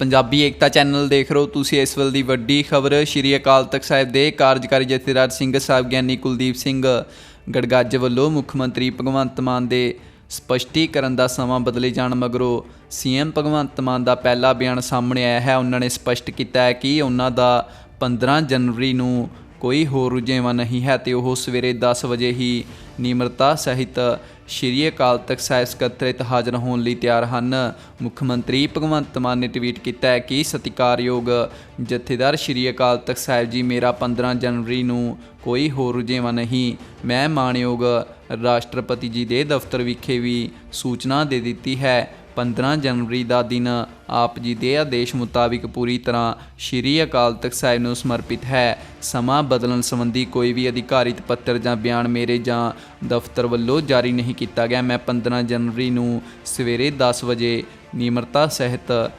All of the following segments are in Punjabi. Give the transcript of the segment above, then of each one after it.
ਪੰਜਾਬੀ ਏਕਤਾ ਚੈਨਲ ਦੇਖ ਰਹੇ ਹੋ ਤੁਸੀਂ ਇਸ ਵੇਲੇ ਦੀ ਵੱਡੀ ਖਬਰ। ਸ਼੍ਰੀ ਅਕਾਲ ਤਖਤ ਸਾਹਿਬ ਦੇ ਕਾਰਜਕਾਰੀ ਜਥੇਦਾਰ ਸਿੰਘ ਸਾਹਿਬ ਗਿਆਨੀ ਕੁਲਦੀਪ ਸਿੰਘ ਗੜਗੱਜ ਵੱਲੋਂ ਮੁੱਖ ਮੰਤਰੀ ਭਗਵੰਤ ਮਾਨ ਦੇ ਸਪਸ਼ਟੀਕਰਨ ਦਾ ਸਮਾਂ ਬਦਲੇ ਜਾਣ ਮਗਰੋਂ ਸੀਐਮ ਭਗਵੰਤ ਮਾਨ ਦਾ ਪਹਿਲਾ ਬਿਆਨ ਸਾਹਮਣੇ ਆਇਆ ਹੈ। ਉਹਨਾਂ ਨੇ ਸਪਸ਼ਟ ਕੀਤਾ ਹੈ ਕਿ ਉਹਨਾਂ ਦਾ 15 ਜਨਵਰੀ ਨੂੰ ਕੋਈ ਹੋਰ ਰੁਝੇਵਾਂ ਨਹੀਂ ਹੈ ਤੇ ਉਹ ਸਵੇਰੇ 10 ਵਜੇ ਹੀ ਨਿਮਰਤਾ ਸਹਿਤ ਸ਼੍ਰੀ ਅਕਾਲ ਤਖਤ ਸਾਹਿਬ ਸਕੱਤਰੇਤ ਹਾਜ਼ਰ ਹੋਣ ਲਈ ਤਿਆਰ ਹਨ। ਮੁੱਖ ਮੰਤਰੀ ਭਗਵੰਤ ਮਾਨ ਨੇ ਟਵੀਟ ਕੀਤਾ ਹੈ ਕਿ ਸਤਿਕਾਰਯੋਗ ਜਥੇਦਾਰ ਸ਼੍ਰੀ ਅਕਾਲ ਤਖਤ ਸਾਹਿਬ ਜੀ, ਮੇਰਾ 15 ਜਨਵਰੀ ਨੂੰ ਕੋਈ ਹੋਰ ਰੁਝੇਵਾਂ ਨਹੀਂ। ਮੈਂ ਮਾਣਯੋਗ ਰਾਸ਼ਟਰਪਤੀ ਜੀ ਦੇ ਦਫ਼ਤਰ ਵਿਖੇ ਵੀ ਸੂਚਨਾ ਦੇ ਦਿੱਤੀ ਹੈ। 15 ਜਨਵਰੀ ਦਾ ਦਿਨ ਆਪ ਜੀ ਦੇ ਆਦੇਸ਼ ਮੁਤਾਬਿਕ ਪੂਰੀ ਤਰ੍ਹਾਂ ਸ਼੍ਰੀ ਅਕਾਲ ਤਖਤ ਸਾਹਿਬ ਨੂੰ ਸਮਰਪਿਤ ਹੈ। ਸਮਾਂ ਬਦਲਣ ਸੰਬੰਧੀ ਕੋਈ ਵੀ ਅਧਿਕਾਰਿਤ ਪੱਤਰ ਜਾਂ ਬਿਆਨ ਮੇਰੇ ਜਾਂ ਦਫ਼ਤਰ ਵੱਲੋਂ ਜਾਰੀ ਨਹੀਂ ਕੀਤਾ ਗਿਆ। ਮੈਂ 15 ਜਨਵਰੀ ਨੂੰ ਸਵੇਰੇ 10 ਵਜੇ ਨਿਮਰਤਾ ਸਹਿਤ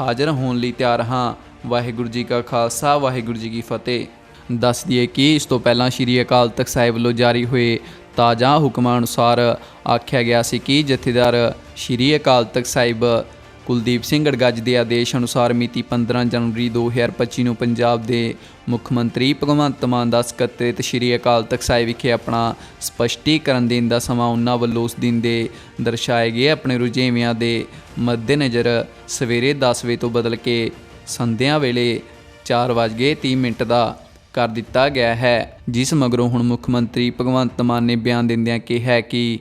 ਹਾਜ਼ਰ ਹੋਣ ਲਈ ਤਿਆਰ ਹਾਂ। ਵਾਹਿਗੁਰੂ ਜੀ ਕਾ ਖਾਲਸਾ, ਵਾਹਿਗੁਰੂ ਜੀ ਕੀ ਫਤਿਹ। ਦੱਸ ਦਈਏ ਕਿ ਇਸ ਤੋਂ ਪਹਿਲਾਂ ਸ਼੍ਰੀ ਅਕਾਲ ਤਖਤ ਸਾਹਿਬ ਵੱਲੋਂ ਜਾਰੀ ਹੋਏ ਤਾਜ਼ਾ ਹੁਕਮਾਂ ਅਨੁਸਾਰ ਆਖਿਆ ਗਿਆ ਸੀ ਕਿ ਜਥੇਦਾਰ ਸ਼੍ਰੀ ਅਕਾਲ ਤਖਤ ਸਾਹਿਬ ਕੁਲਦੀਪ ਸਿੰਘ ਗੜਗੱਜ ਦੇ ਆਦੇਸ਼ ਅਨੁਸਾਰ ਮਿਤੀ 15 ਜਨਵਰੀ 2025 ਨੂੰ ਪੰਜਾਬ ਦੇ ਮੁੱਖ ਮੰਤਰੀ ਭਗਵੰਤ ਮਾਨ ਦਾ ਸਕੱਤਰੇਤ ਸ਼੍ਰੀ ਅਕਾਲ ਤਖਤ ਸਾਹਿਬ ਵਿਖੇ ਆਪਣਾ ਸਪਸ਼ਟੀਕਰਨ ਦੇਣ ਦਾ ਸਮਾਂ ਉਹਨਾਂ ਵੱਲੋਂ ਉਸ ਦਿਨ ਦੇ ਦਰਸਾਏ ਗਏ ਆਪਣੇ ਰੁਝੇਵਿਆਂ ਦੇ ਮੱਦੇਨਜ਼ਰ ਸਵੇਰੇ 10 ਵਜੇ ਤੋਂ ਬਦਲ ਕੇ ਸੰਧਿਆ ਵੇਲੇ 4:30 ਮਿੰਟ ਦਾ ਕਰ ਦਿੱਤਾ ਗਿਆ ਹੈ। ਜਿਸ ਮਗਰੋਂ ਹੁਣ ਮੁੱਖ ਮੰਤਰੀ ਭਗਵੰਤ ਮਾਨ ਨੇ ਬਿਆਨ ਦਿੰਦਿਆਂ ਕਿਹਾ ਕਿ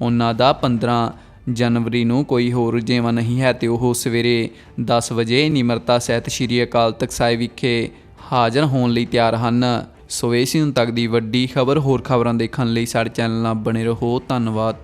ਉਹਨਾਂ ਦਾ 15 ਜਨਵਰੀ ਨੂੰ ਕੋਈ ਹੋਰ ਰੁਝੇਵਾਂ ਨਹੀਂ ਹੈ ਤੇ ਉਹ ਸਵੇਰੇ 10 ਵਜੇ ਨਿਮਰਤਾ ਸਹਿਤ ਸ਼੍ਰੀ ਅਕਾਲ ਤਖਤ ਸਾਹਿਬ ਵਿਖੇ ਹਾਜ਼ਰ ਹੋਣ ਲਈ ਤਿਆਰ ਹਨ। ਸੋ ਇਹ ਸੀ ਹੁਣ ਤੱਕ ਦੀ ਵੱਡੀ ਖਬਰ ਹੋਰ ਖਬਰਾਂ ਦੇਖਣ ਲਈ ਸਾਡੇ ਚੈਨਲ ਨਾਲ ਬਣੇ ਰਹੋ। ਧੰਨਵਾਦ।